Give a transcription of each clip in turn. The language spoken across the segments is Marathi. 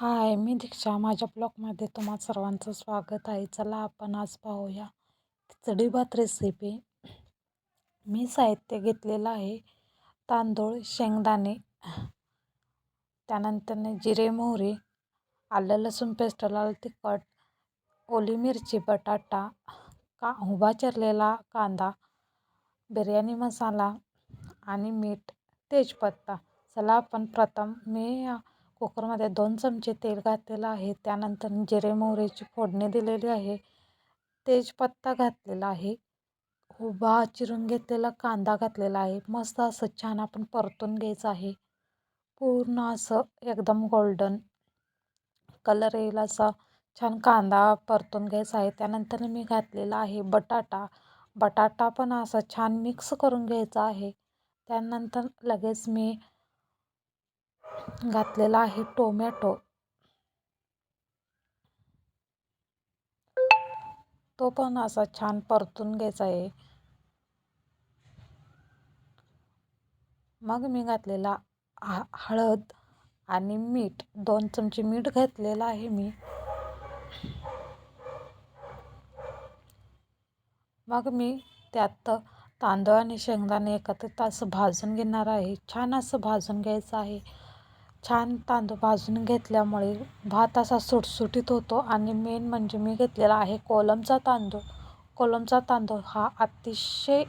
हाय मी दीक्षा. माझ्या ब्लॉगमध्ये तुम्हा सर्वांचं स्वागत आहे. चला आपण आज पाहूया खिचडी भात रेसिपी मी साहित्य घेतलेलं आहे. तांदूळ शेंगदाणे त्यानंतर जिरे मोहरी आलं लसूण पेस्ट लाल तिखट ओली मिरची बटाटा का उभा चिरलेला कांदा बिर्याणी मसाला आणि मीठ तेजपत्ता. चला आपण प्रथम मी कुकरमध्ये दोन चमचे तेल घातलेलं आहे. त्यानंतर जिरे मोहरीची फोडणी दिलेली आहे. तेजपत्ता घातलेला आहे. उभा चिरून घेतलेला कांदा घातलेला आहे. मस्त असं छान आपण परतून घ्यायचं आहे. पूर्ण असं एकदम गोल्डन कलर येईल असा छान कांदा परतून घ्यायचा आहे. त्यानंतर मी घातलेला आहे बटाटा. बटाटा पण असं छान मिक्स करून घ्यायचा आहे. त्यानंतर लगेच मी घातलेला आहे टोमॅटो. तो पण असा छान परतून घ्यायचा आहे. मग मी घातलेला हळद आणि मीठ दोन चमचे मीठ घातलेलं आहे मी. मग मी त्यात तांदूळ आणि शेंगदाणे एकत्र असं भाजून घेणार आहे. छान असं भाजून घ्यायचं आहे. छान तांदूळ भाजून घेतल्यामुळे भात असा सुटसुटीत होतो आणि मेन म्हणजे मी घेतलेला आहे कोलमचा तांदूळ. कोलमचा तांदूळ हा अतिशय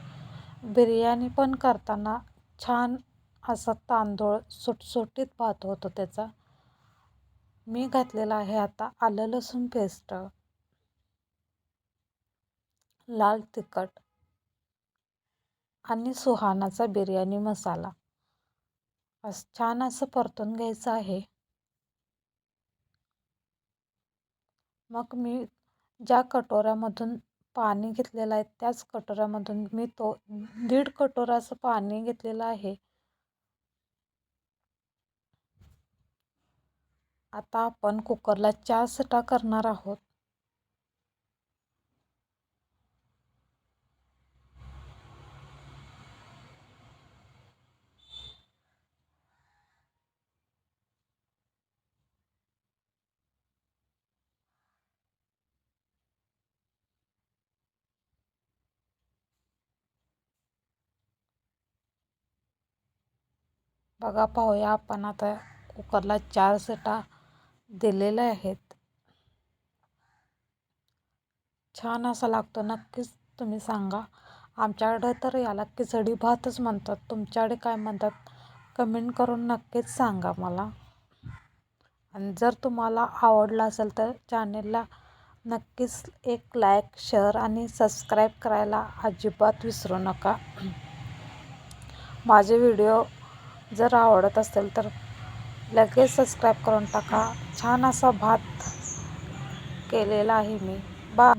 बिर्याणी पण करताना छान असा तांदूळ सुटसुटीत भात होतो त्याचा. मी घातलेला आहे आता आलं लसूण पेस्ट. लाल तिखट आणि सुहानाचा बिर्याणी मसाला. असं छान असं परतून घ्यायचं आहे. मग मी ज्या कटोऱ्यामधून पाणी घेतलेलं आहे त्याच कटोऱ्यामधून मी तो दीड कटोराचं पाणी घेतलेलं आहे. आता आपण कुकरला चार सटा करणार आहोत. बघा पाहूया आपण आता कुकरला चार सीटा दिलेल्या आहेत. छान असा लागतो नक्कीच तुम्ही सांगा. आमच्याकडे तर याला खिचडी भातच म्हणतात. तुमच्याकडे काय म्हणतात? कमेंट करून नक्कीच सांगा मला. आणि जर तुम्हाला आवडलं असेल तर चॅनेलला नक्कीच एक लाईक शेअर आणि सबस्क्राईब करायला अजिबात विसरू नका. माझे व्हिडिओ जर आवडत असेल तर लगेच सबस्क्राईब करून टाका. छान असा भात केलेला आहे मी. बा